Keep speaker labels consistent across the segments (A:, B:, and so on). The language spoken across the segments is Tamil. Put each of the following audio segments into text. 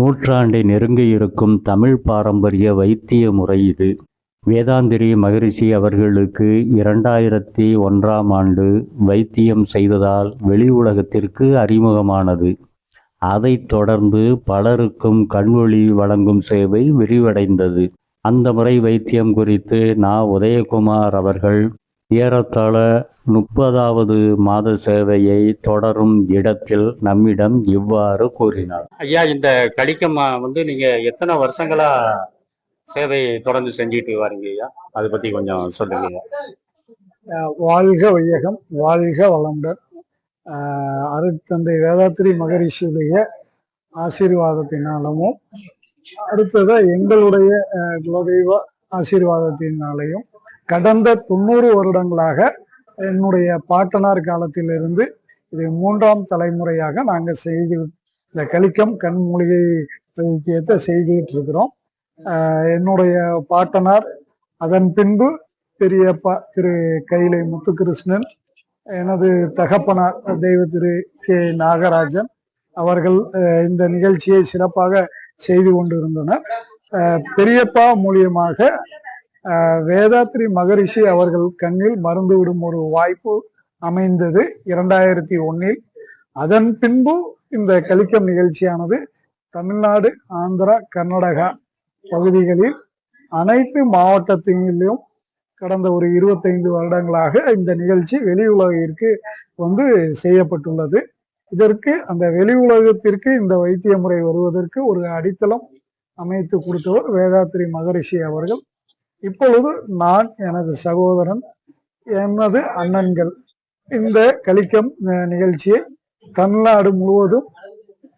A: நூற்றாண்டை நெருங்கியிருக்கும் தமிழ் பாரம்பரிய வைத்திய முறை இது. வேதாந்திரி மகரிஷி அவர்களுக்கு இரண்டாயிரத்தி ஒன்றாம் ஆண்டு வைத்தியம் செய்ததால் வெளி உலகத்திற்கு அறிமுகமானது. அதைத் தொடர்ந்து பலருக்கும் கண்வொளி வழங்கும் சேவை விரிவடைந்தது. அந்த முறை வைத்தியம் குறித்து நா. உதயகுமார் அவர்கள் ஏறத்தாழ முப்பதாவது மாத சேவையை தொடரும் இடத்தில் நம்மிடம் இவ்வாறு கூறினார்.
B: ஐயா இந்த கடிக்கம் வந்து நீங்க எத்தனை வருஷங்களா சேவை தொடர்ந்து செஞ்சுட்டு வரீங்க ஐயா? அதை பத்தி கொஞ்சம் சொல்லுங்க
C: வாழ்க வையகம் வாழ்க வளமுடன். அருட்தந்தை வேதாத்திரி மகரிஷியுடைய ஆசீர்வாதத்தினாலும் அடுத்ததா எங்களுடைய குலதெய்வ ஆசீர்வாதத்தினாலையும் கடந்த தொண்ணூறு வருடங்களாக என்னுடைய பாட்டனார் காலத்திலிருந்து இது மூன்றாம் தலைமுறையாக நாங்கள் செய்து இந்த கலிக்கம் கண் மூலிகை வைத்தியத்தை இருக்கிறோம். என்னுடைய பாட்டனார் அதன் பின்பு பெரியப்பா திரு கைலை முத்துகிருஷ்ணன் எனது தகப்பனார் தெய்வ திரு கே நாகராஜன் அவர்கள் இந்த நிகழ்ச்சியை சிறப்பாக செய்து கொண்டிருந்தனர். பெரியப்பா மூலியமாக வேதாத்ரி மகரிஷி அவர்கள் கண்ணில் மருந்து விடும் ஒரு வாய்ப்பு அமைந்தது இரண்டாயிரத்தி ஒன்னில். அதன் பின்பு இந்த கலிக்கம் நிகழ்ச்சியானது தமிழ்நாடு ஆந்திரா கர்நாடகா பகுதிகளில் அனைத்து மாவட்டத்திலும் கடந்த ஒரு இருபத்தைந்து வருடங்களாக இந்த நிகழ்ச்சி வெளி உலகிற்கு வந்து செய்யப்பட்டுள்ளது. இதற்கு அந்த வெளி உலகத்திற்கு இந்த வைத்திய முறை வருவதற்கு ஒரு அடித்தளம் அமைத்து கொடுத்தவர் வேதாத்திரி மகரிஷி அவர்கள். இப்பொழுது நான் எனது சகோதரன் எனது அண்ணன்கள் இந்த கலிக்கம் நிகழ்ச்சியை தமிழ்நாடு முழுவதும்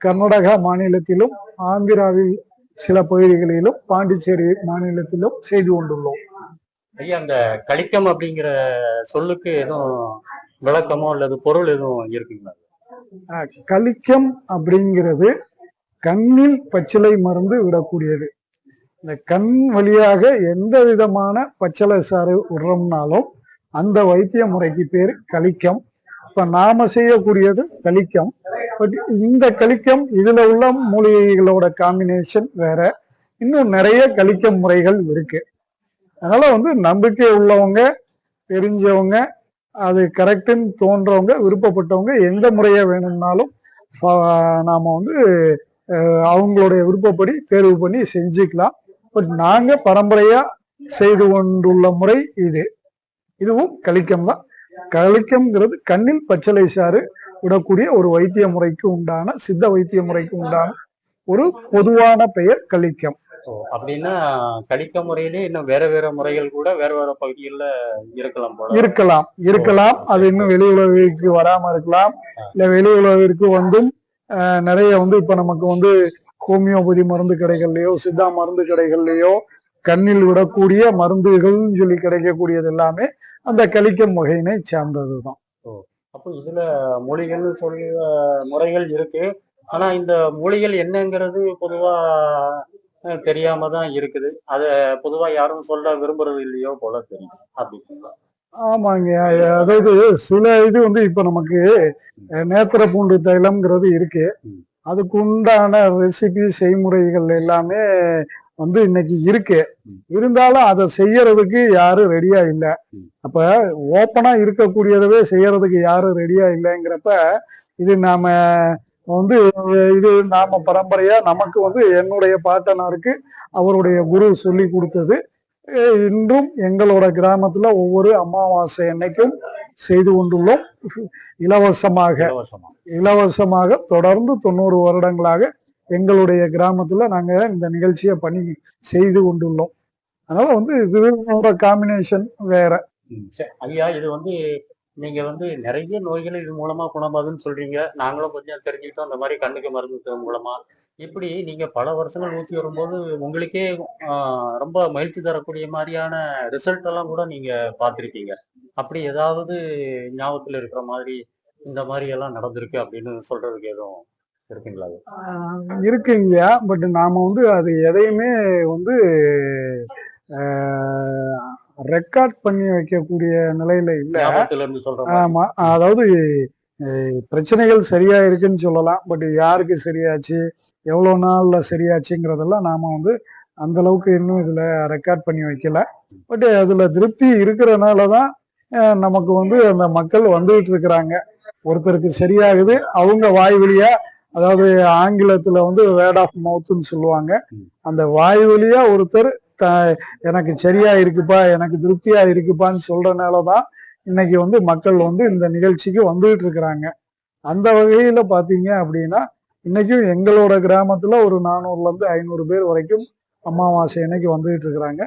C: கர்நாடகா மாநிலத்திலும் ஆந்திராவில் சில பகுதிகளிலும் பாண்டிச்சேரி மாநிலத்திலும் செய்து கொண்டுள்ளோம்.
B: ஐயா அந்த கடிக்கம் அப்படிங்கிற சொல்லுக்கு எதுவும் விளக்கமோ அல்லது பொருள் எதுவும் இருக்குங்களா?
C: கலிக்கம் அப்படிங்கிறது கண்ணில் பச்சிலை மருந்து விடக்கூடியது. இந்த கண் வழியாக எந்த விதமான பச்சளை சாறு விடுறோம்னாலும் அந்த வைத்திய முறைக்கு பேர் கலிக்கம். இப்ப நாம செய்யக்கூடியது கலிக்கம். பட் இந்த கலிக்கம் இதுல உள்ள மூலிகைகளோட காம்பினேஷன் வேற. இன்னும் நிறைய கலிக்கம் முறைகள் இருக்கு. அதனால வந்து நம்பிக்கை உள்ளவங்க தெரிஞ்சவங்க அது கரெக்டுன்னு தோன்றவங்க விருப்பப்பட்டவங்க எந்த முறையை வேணும்னாலும் நாம் நாம வந்து அவங்களுடைய விருப்பப்படி தேர்வு பண்ணி செஞ்சுக்கலாம். பட் நாங்க பரம்பரையா செய்து கொண்டுள்ள முறை இது. இதுவும் கலிக்கம் தான். கலிக்கம்ங்கிறது கண்ணில் பச்சளை சாறு விடக்கூடிய ஒரு வைத்திய முறைக்கு உண்டான சித்த வைத்திய முறைக்கு உண்டான ஒரு பொதுவான பெயர் கலிக்கம்.
B: அப்படின்னா கடிக்க முறையிலே இன்னும் வேற வேற முறைகள் கூட வேற வேற பகுதிகளில் இருக்கலாம் போல.
C: இருக்கலாம். இருக்கலாம். அது இன்னும் வெளி உலகிற்கு வராம இருக்கலாம். இல்ல வெளி உலகிற்கு வந்தும் நிறைய வந்து இப்ப நமக்கு வந்து ஹோமியோபதி மருந்து கடைகள்லயோ சித்தா மருந்து கடைகள்லயோ கண்ணில் விடக்கூடிய மருந்துகள்னு சொல்லி கிடைக்கக்கூடியது எல்லாமே அந்த கலிக்கம் வகையினை சார்ந்ததுதான்.
B: அப்போ இதுல மொழிகள் சொல்ல முறைகள் இருக்கு. ஆனா இந்த மொழிகள் என்னங்கிறது பொதுவா தெரியாம தான் இருக்குது. அத பொதுவா யாரும் சொல்ல விரும்புறது இல்லையோ போல தெரியும் அப்படிங்களா
C: ஆமாங்க. அதாவது சில இது வந்து இப்ப நமக்கு நேத்திர பூண்டு தைலம்ங்கிறது இருக்கு. அதுக்கு உண்டான ரெசிபி செய்முறைகள் எல்லாமே வந்து இன்னைக்கு இருக்கு. இருந்தாலும் அதை செய்யறதுக்கு யாரும் ரெடியா இல்ல. அப்ப ஓப்பனா இருக்கக்கூடியதவே செய்யறதுக்கு யாரும் ரெடியா இல்லைங்கிறப்ப இது நாம வந்து இது நாம பரம்பரையா நமக்கு வந்து என்னுடைய பாட்டனாருக்கு அவருடைய குரு சொல்லி கொடுத்தது இன்றும் எங்களோட கிராமத்துல ஒவ்வொரு அமாவாசை அன்னைக்கும் செய்து கொண்டுள்ளோம். இலவசமாக
B: இலவசமா
C: இலவசமாக தொடர்ந்து தொண்ணூறு வருடங்களாக எங்களுடைய கிராமத்துல நாங்க இந்த நிகழ்ச்சியை பண்ணி செய்து கொண்டுள்ளோம். அதனால வந்து இதோட காம்பினேஷன் வேற.
B: ஐயா இது வந்து நீங்க வந்து நிறைய நோய்களை இது மூலமா குணமாகுதுன்னு சொல்றீங்க. நாங்களும் கொஞ்சம் தெரிஞ்சுக்கிட்டோம். அந்த மாதிரி கண்ணுக்கு மருந்து மூலமா. இப்படி நீங்க பல வருஷங்கள் ஊத்தி வரும்போது உங்களுக்கே ரொம்ப மகிழ்ச்சி தரக்கூடிய மாதிரியான ரிசல்ட் எல்லாம் கூட நீங்க பார்த்துருக்கீங்க. அப்படி ஏதாவது ஞாபகத்துல இருக்கிற மாதிரி இந்த மாதிரி எல்லாம் நடந்திருக்கு அப்படின்னு சொல்றதுக்கு எதுவும் இருக்குங்களா அது?
C: இருக்குங்க. பட் நாம வந்து அது எதையுமே வந்து ரெக்கார்ட் பண்ணி வைக்கக்கூடிய நிலையில இல்ல. ஆமா அதாவது பிரச்சனைகள் சரியா இருக்குன்னு சொல்லலாம். பட் யாருக்கு சரியாச்சு எவ்வளோ நாள்ல சரியாச்சுங்கிறதெல்லாம் நாம வந்து அந்த அளவுக்கு இன்னும் இதுல ரெக்கார்ட் பண்ணி வைக்கல. பட் அதுல திருப்தி இருக்கிறனால தான் நமக்கு வந்து அந்த மக்கள் வந்துகிட்டு இருக்கிறாங்க. ஒருத்தருக்கு சரியாகுது அவங்க வாய் வழியா அதாவது ஆங்கிலத்துல வந்து வேர்ட் ஆஃப் மவுத்னு சொல்லுவாங்க. அந்த வாய் வழியா ஒருத்தர் த- எனக்கு சரியா இருக்குப்பா எனக்கு திருப்தியா இருக்குப்பான்னு சொல்றனால தான் இன்னைக்கு வந்து மக்கள் வந்து இந்த நிகழ்ச்சிக்கு வந்துகிட்டு இருக்கிறாங்க. அந்த வகையில பாத்தீங்க அப்படின்னா இன்னைக்கும் எங்களோட கிராமத்துல ஒரு நானூறுல இருந்து ஐநூறு பேர் வரைக்கும் அமாவாசை இன்னைக்கு வந்துகிட்டு இருக்கிறாங்க.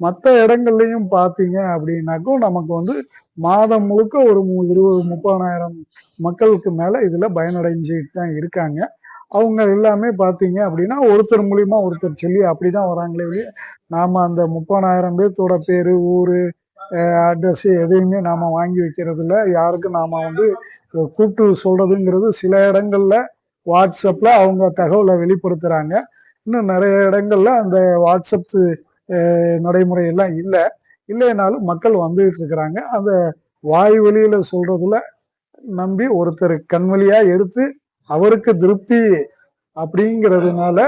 C: மற்ற இடங்கள்லையும் பார்த்தீங்க அப்படின்னாக்கும் நமக்கு வந்து மாதம் முழுக்க ஒரு மு- இருபது முப்பதாயிரம் மக்களுக்கு மேல இதுல பயனடைஞ்சிட்டு தான் இருக்காங்க. அவங்க எல்லாமே பார்த்தீங்க அப்படின்னா ஒருத்தர் மூலியமா ஒருத்தர் சொல்லி அப்படிதான் வராங்களே வெளியே நாம அந்த முப்பதாயிரம் பேர்த்தோட பேரு ஊரு அட்ரஸ் எதையுமே நாம வாங்கி வைக்கிறது இல்லை யாருக்கும் நாம வந்து கூப்பிட்டு சொல்றதுங்கிறது சில இடங்கள்ல வாட்ஸ்அப்ல அவங்க தகவலை வெளிப்படுத்துறாங்க. இன்னும் நிறைய இடங்கள்ல அந்த வாட்ஸ்அப் நடைமுறையெல்லாம் நடைமுறை எல்லாம் இல்லை. இல்லைனாலும் மக்கள் வந்துகிட்டு இருக்கிறாங்க. அந்த வாய் வழியில சொல்றதுல நம்பி ஒருத்தர் கண் வழியா எடுத்து அவருக்கு திருப்தி அப்படிங்கிறதுனால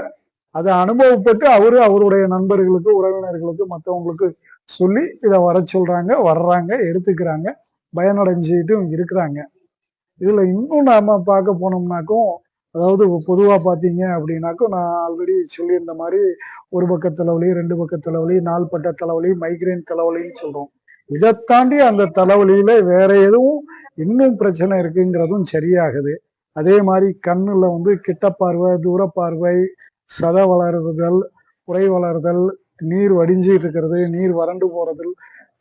C: அதை அனுபவப்பட்டு அவரு அவருடைய நண்பர்களுக்கு உறவினர்களுக்கு மற்றவங்களுக்கு சொல்லி இதை வர சொல்றாங்க வர்றாங்க எடுத்துக்கிறாங்க பயனடைஞ்சிட்டு இருக்கிறாங்க. இதுல இன்னும் நாம பார்க்க போனோம்னாக்கும் அதாவது பொதுவா பாத்தீங்க அப்படின்னாக்கும் நான் ஆல்ரெடி சொல்லியிருந்த மாதிரி ஒரு பக்க தலைவலி ரெண்டு பக்க தலைவலி நாள்பட்ட தலைவலி மைக்ரேன் தலைவலின்னு சொல்றோம். இதை தாண்டி அந்த தலைவலியில வேற எதுவும் இன்னும் பிரச்சனை இருக்குங்கிறதும் சரியாகுது. அதே மாதிரி கண்ணில் வந்து கிட்ட பார்வை தூர பார்வை சத வளருதல் குறை வளருதல் நீர் வடிஞ்சிட்டு இருக்கிறது நீர் வறண்டு போறது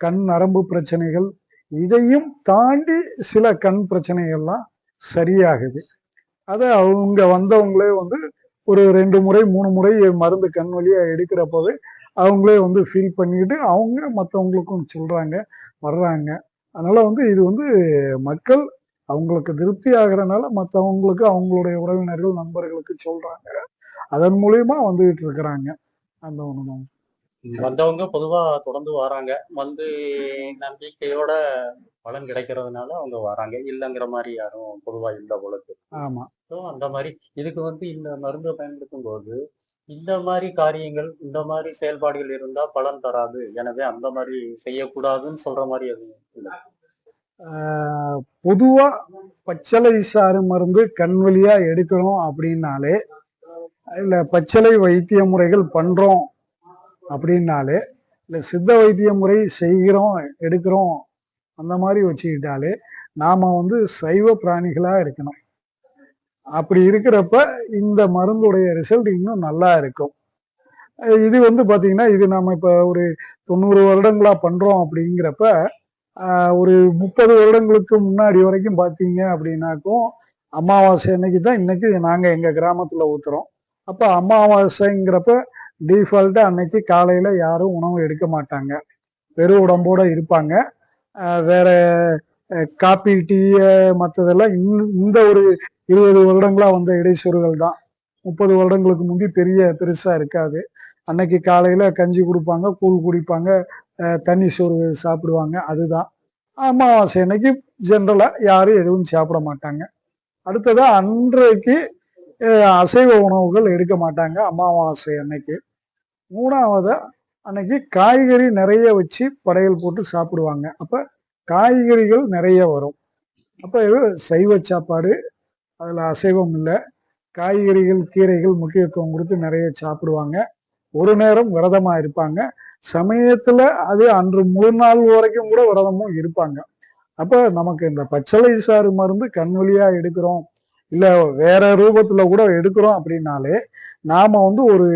C: கண் நரம்பு பிரச்சனைகள் இதையும் தாண்டி சில கண் பிரச்சனைகள்லாம் சரியாகுது. அதை அவங்க வந்தவங்களே வந்து ஒரு ரெண்டு முறை மூணு முறை மருந்து கண் வழியாக எடுக்கிற போது அவங்களே வந்து ஃபீல் பண்ணிக்கிட்டு அவங்க மற்றவங்களுக்கும் சொல்கிறாங்க வர்றாங்க. அதனால் வந்து இது வந்து மக்கள் அவங்களுக்கு திருப்தி ஆகுறதுனால மற்றவங்களுக்கு அவங்களுடைய உறவினர்கள் நண்பர்களுக்கு சொல்றாங்க. அதன் மூலியமா வந்துகிட்டு இருக்கிறாங்க. அந்த ஒண்ணுதான்
B: வந்தவங்க பொதுவா தொடர்ந்து வராங்க. வந்து நம்பிக்கையோட பலன் கிடைக்கிறதுனால அவங்க வராங்க. இல்லைங்கிற மாதிரி யாரும் பொதுவா இல்லை போலக்கு
C: ஆமா.
B: ஸோ அந்த மாதிரி இதுக்கு வந்து இந்த மருந்தை பயன்படுத்தும் போது இந்த மாதிரி காரியங்கள் இந்த மாதிரி செயல்பாடுகள் இருந்தா பலன் தராது. எனவே அந்த மாதிரி செய்யக்கூடாதுன்னு சொல்ற மாதிரி எதுவும் இல்லை.
C: பொதுவாக பச்சளை சாறு மருந்து கண் வழியாக எடுக்கிறோம் அப்படின்னாலே இல்லை பச்சளை வைத்திய முறைகள் பண்ணுறோம் அப்படின்னாலே இல்லை சித்த வைத்திய முறை செய்கிறோம் எடுக்கிறோம் அந்த மாதிரி வச்சுக்கிட்டாலே நாம் வந்து சைவ பிராணிகளாக இருக்கணும். அப்படி இருக்கிறப்ப இந்த மருந்துடைய ரிசல்ட் இன்னும் நல்லா இருக்கும். இது வந்து பார்த்திங்கன்னா இது நம்ம இப்போ ஒரு தொண்ணூறு வருடங்களாக பண்ணுறோம் அப்படிங்கிறப்ப ஒரு முப்பது வருடங்களுக்கு முன்னாடி வரைக்கும் பார்த்தீங்க அப்படின்னாக்கும் அமாவாசை அன்னைக்கு தான் இன்னைக்கு நாங்கள் எங்கள் கிராமத்தில் ஊற்றுறோம் அப்போ அமாவாசைங்கிறப்ப டீஃபால்ட்டாக அன்னைக்கு காலையில் யாரும் உணவு எடுக்க மாட்டாங்க. வெறும் உடம்போட இருப்பாங்க. வேற காப்பி டீ மற்றதெல்லாம் இந்த ஒரு இருபது வருடங்களா வந்த இடைச்சொருகள் தான். முப்பது வருடங்களுக்கு முந்தி பெரிய பெருசா இருக்காது. அன்னைக்கு காலையில கஞ்சி கொடுப்பாங்க கூழ் குடிப்பாங்க தண்ணி சோறு சாப்பிடுவாங்க. அதுதான். அமாவாசை அன்னைக்கு ஜென்ரலாக யாரும் எதுவும் சாப்பிட மாட்டாங்க. அடுத்ததாக அன்றைக்கு அசைவ உணவுகள் எடுக்க மாட்டாங்க அமாவாசை அன்னைக்கு. மூணாவது அன்னைக்கு காய்கறி நிறைய வச்சு படையல் போட்டு சாப்பிடுவாங்க. அப்போ காய்கறிகள் நிறைய வரும். அப்போ இது சைவ சாப்பாடு அதில் அசைவம் இல்லை. காய்கறிகள் கீரைகள் முக்கியத்துவம் கொடுத்து நிறைய சாப்பிடுவாங்க. ஒரு நேரம் விரதமாக இருப்பாங்க. சமயத்துல அது அன்று முழு நாள் வரைக்கும் கூட விரதமும் இருப்பாங்க. அப்ப நமக்கு இந்த பச்சளை சாறு மருந்து கண் வழியா எடுக்கிறோம் இல்ல வேற ரூபத்துல கூட எடுக்கிறோம் அப்படின்னாலே நாம வந்து ஒரு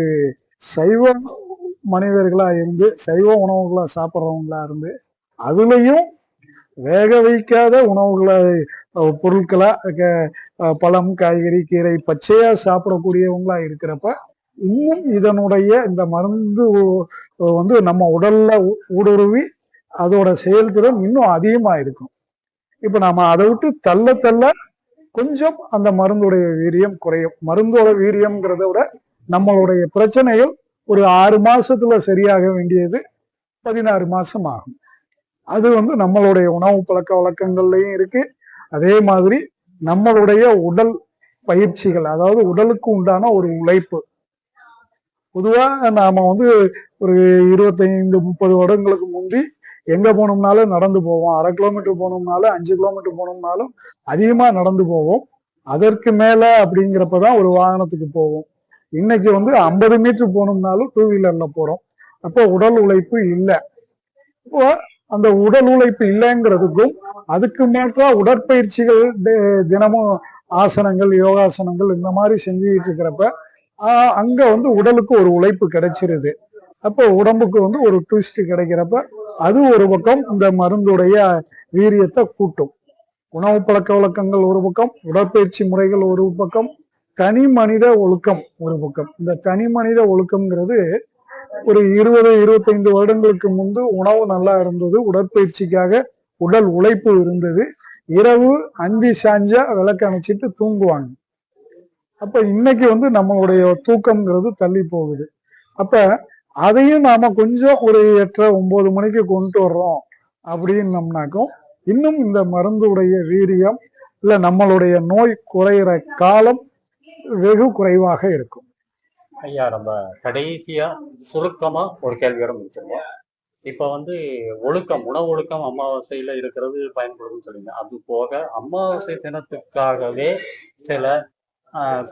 C: சைவ மனிதர்களா இருந்து சைவ உணவுகளா சாப்பிட்றவங்களா இருந்து அதுலயும் வேக வைக்காத உணவுகளை பொருட்களா க- பழம் காய்கறி கீரை பச்சையா சாப்பிடக்கூடியவங்களா இருக்கிறப்ப இன்னும் இதனுடைய இந்த மருந்து வந்து நம்ம உடல்ல ஊ- ஊடுருவி அதோட செயல்திறன் இன்னும் அதிகமா இருக்கும் இப்ப நாம அதை விட்டு தள்ள தள்ள கொஞ்சம் அந்த மருந்துடைய வீரியம் குறையும். மருந்தோட வீரியம்ங்கிறத விட நம்மளுடைய பிரச்சனைகள் ஒரு ஆறு மாசத்துல சரியாக வேண்டியது பதினாறு மாசம் ஆகும். அது வந்து நம்மளுடைய உணவு பழக்க வழக்கங்கள்லயும் இருக்கு. அதே மாதிரி நம்மளுடைய உடல் பயிற்சிகள் அதாவது உடலுக்கு உண்டான ஒரு உழைப்பு பொதுவாக நாம் வந்து ஒரு இருபத்தைந்து முப்பது வருடங்களுக்கு முந்தி எங்கே போனோம்னாலும் நடந்து போவோம். அரை கிலோமீட்டர் போனோம்னாலும் அஞ்சு கிலோமீட்டர் போனோம்னாலும் அதிகமாக நடந்து போவோம். அதற்கு மேலே அப்படிங்கிறப்ப தான் ஒரு வாகனத்துக்கு போவோம். இன்னைக்கு வந்து ஐம்பது மீட்டர் போனோம்னாலும் டூ வீலரில் போகிறோம் அப்போ உடல் உழைப்பு இல்லை. இப்போ அந்த உடல் உழைப்பு இல்லைங்கிறதுக்கும் அதுக்கு மேற்கா உடற்பயிற்சிகள் தினமும் ஆசனங்கள் யோகாசனங்கள் இந்த மாதிரி செஞ்சுக்கிட்டு இருக்கிறப்ப அங்க வந்து உடலுக்கு ஒரு உழைப்பு கிடைச்சிருது. அப்போ உடம்புக்கு வந்து ஒரு ட்விஸ்ட் கிடைக்கிறப்ப அது ஒரு பக்கம் இந்த மருந்துடைய வீரியத்தை கூட்டும். உணவு பழக்க வழக்கங்கள் ஒரு பக்கம் உடற்பயிற்சி முறைகள் ஒரு பக்கம் தனி மனித ஒழுக்கம் ஒரு பக்கம். இந்த தனி மனித ஒழுக்கம்ங்கிறது ஒரு இருபது இருபத்தைந்து வருடங்களுக்கு முன்பு உணவு நல்லா இருந்தது உடற்பயிற்சிக்காக உடல் உழைப்பு இருந்தது இரவு அந்தி சாஞ்சா விளக்கு அணைச்சிட்டு தூங்குவாங்க. அப்ப இன்னைக்கு வந்து நம்மளுடைய தூக்கம்ங்கிறது தள்ளி போகுது. அப்ப அதையும் நாம கொஞ்சம் ஒரு எட்டரை ஒன்பது மணிக்கு கொண்டு வர்றோம் அப்படின்னம்னாக்கும் இன்னும் இந்த மருந்துடைய வீரியம் இல்ல நம்மளுடைய நோய் குறையிற காலம் வெகு குறைவாக இருக்கும்.
B: ஐயா நம்ம கடைசியா சுருக்கமா ஒரு கேள்வியோட முடிச்சிருவோம் இப்ப வந்து ஒழுக்கம் உணவு ஒழுக்கம் அமாவாசையில இருக்கிறது பயன்படுதுன்னு சொல்லுங்க அது போக அமாவாசை தினத்துக்காகவே சில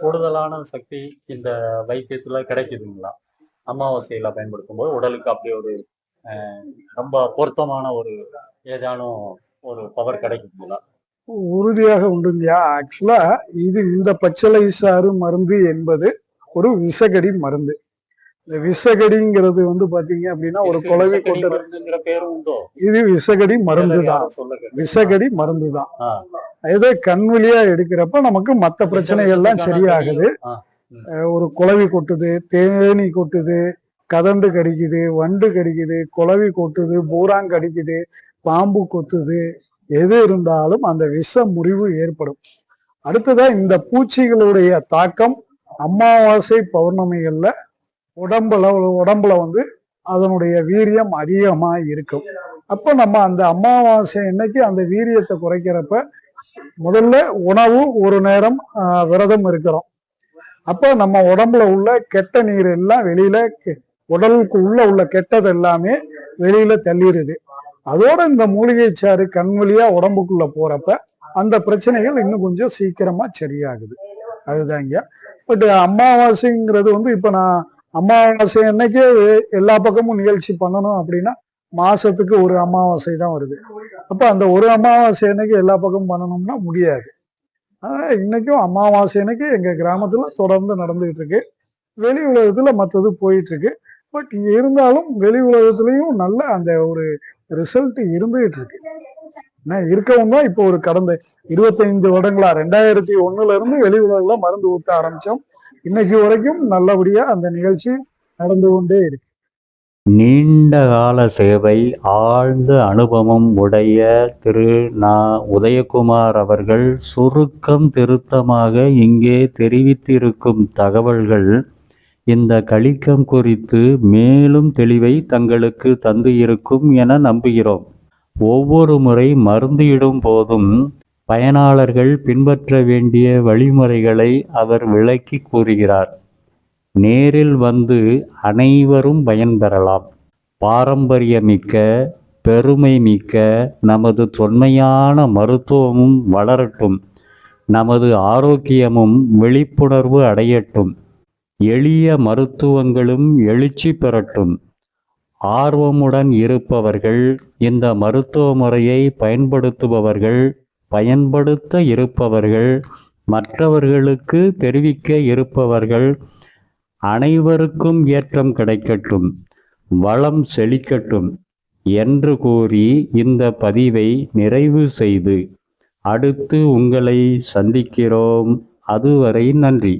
B: கூடுதலான சக்தி இந்த வைத்தியத்துல கிடைக்குதுங்களா? அமாவாசையில பயன்படுத்தும் போது உடலுக்கு அப்படி ஒரு ரொம்ப பொருத்தமான ஒரு ஏதானும் ஒரு பவர் கிடைக்குதுங்களா?
C: உறுதியாக உண்டுங்கயா? ஆக்சுவலா இது இந்த பச்சளை சாறு மருந்து என்பது ஒரு விஷகடி மருந்து. இந்த விஷகடிங்கிறது வந்து பாத்தீங்க அப்படின்னா ஒரு குழவி கொண்டு இது விஷகடி மருந்து தான். விஷகடி மருந்து தான். இதே கண் வழியா எடுக்கிறப்ப நமக்கு மத்த பிரச்சனைகள்லாம் சரியாகுது. ஒரு குளவி கொட்டுது தேனி கொட்டுது கதண்டு கடிக்குது வண்டு கடிக்குது குளவி கொட்டுது பூராங் கடிக்குது பாம்பு கொத்துது. எது இருந்தாலும் அந்த விஷ முறிவு ஏற்படும். அடுத்ததா இந்த பூச்சிகளுடைய தாக்கம் அமாவாசை பௌர்ணமிகள்ல உடம்புல உடம்புல வந்து அதனுடைய வீரியம் அதிகமாக இருக்கும். அப்போ நம்ம அந்த அமாவாசை அன்னைக்கு அந்த வீரியத்தை குறைக்கிறப்ப முதல்ல உணவு ஒரு நேரம் விரதம் இருக்கிறோம். அப்போ நம்ம உடம்புல உள்ள கெட்ட நீர் எல்லாம் வெளியில கெ- உடலுக்கு உள்ள உள்ள கெட்டது எல்லாமே வெளியில தள்ளிடுது அதோட இந்த மூலிகை சாறு கண் வழியா உடம்புக்குள்ள போறப்ப அந்த பிரச்சனைகள் இன்னும் கொஞ்சம் சீக்கிரமா சரியாகுது. அதுதாங்க. பட் அமாவாசைங்கிறது வந்து இப்ப நான் அமாவாசை அன்னைக்கே எல்லா பக்கமும் நிகழ்ச்சி பண்ணணும் அப்படின்னா மாசத்துக்கு ஒரு அமாவாசை தான் வருது. அப்ப அந்த ஒரு அமாவாசை அன்னைக்கு எல்லா பக்கமும் பண்ணணும்னா முடியாது. ஆனா இன்னைக்கும் அமாவாசை அன்னைக்கு எங்க கிராமத்துல தொடர்ந்து நடந்துகிட்டு இருக்கு. வெளி உலகத்துல மற்றது போயிட்டு இருக்கு. பட் இருந்தாலும் வெளி உலகத்துலயும் நல்ல அந்த ஒரு ரிசல்ட் இருந்துகிட்டு இருக்கு. ஏன்னா இருக்கவும் தான் இப்போ ஒரு கடந்த இருபத்தைந்து வருடங்களா ரெண்டாயிரத்தி ஒண்ணுல இருந்து வெளி உலகில மருந்து ஊத்த ஆரம்பிச்சோம். இன்னைக்கு வரைக்கும் நல்லபடியா அந்த நிகழ்ச்சி நடந்து கொண்டே இருக்கு.
A: நீண்ட கால சேவை ஆழ்ந்த அனுபவம் உடைய திரு நா உதயகுமார் அவர்கள் சுருக்கம் திருத்தமாக இங்கே தெரிவித்திருக்கும் தகவல்கள் இந்த கலிக்கம் குறித்து மேலும் தெளிவை தங்களுக்கு தந்து இருக்கும் என நம்புகிறோம். ஒவ்வொரு முறை மருந்து இடும் போதும் பயனாளர்கள் பின்பற்ற வேண்டிய வழிமுறைகளை அவர் விளக்கி கூறுகிறார். நேரில் வந்து அனைவரும் பயன்பெறலாம் பாரம்பரியமிக்க பெருமை மிக்க நமது தொன்மையான மருத்துவமும் வளரட்டும். நமது ஆரோக்கியமும் விழிப்புணர்வு அடையட்டும். எளிய மருத்துவங்களும் எழுச்சி பெறட்டும். ஆர்வமுடன் இருப்பவர்கள் இந்த மருத்துவ முறையை பயன்படுத்துபவர்கள் பயன்படுத்த இருப்பவர்கள் மற்றவர்களுக்கு தெரிவிக்க இருப்பவர்கள் அனைவருக்கும் ஏற்றம் கிடைக்கட்டும் வளம் செழிக்கட்டும் என்று கூறி இந்த பதிவை நிறைவு செய்து அடுத்து உங்களை சந்திக்கிறோம். அதுவரை நன்றி.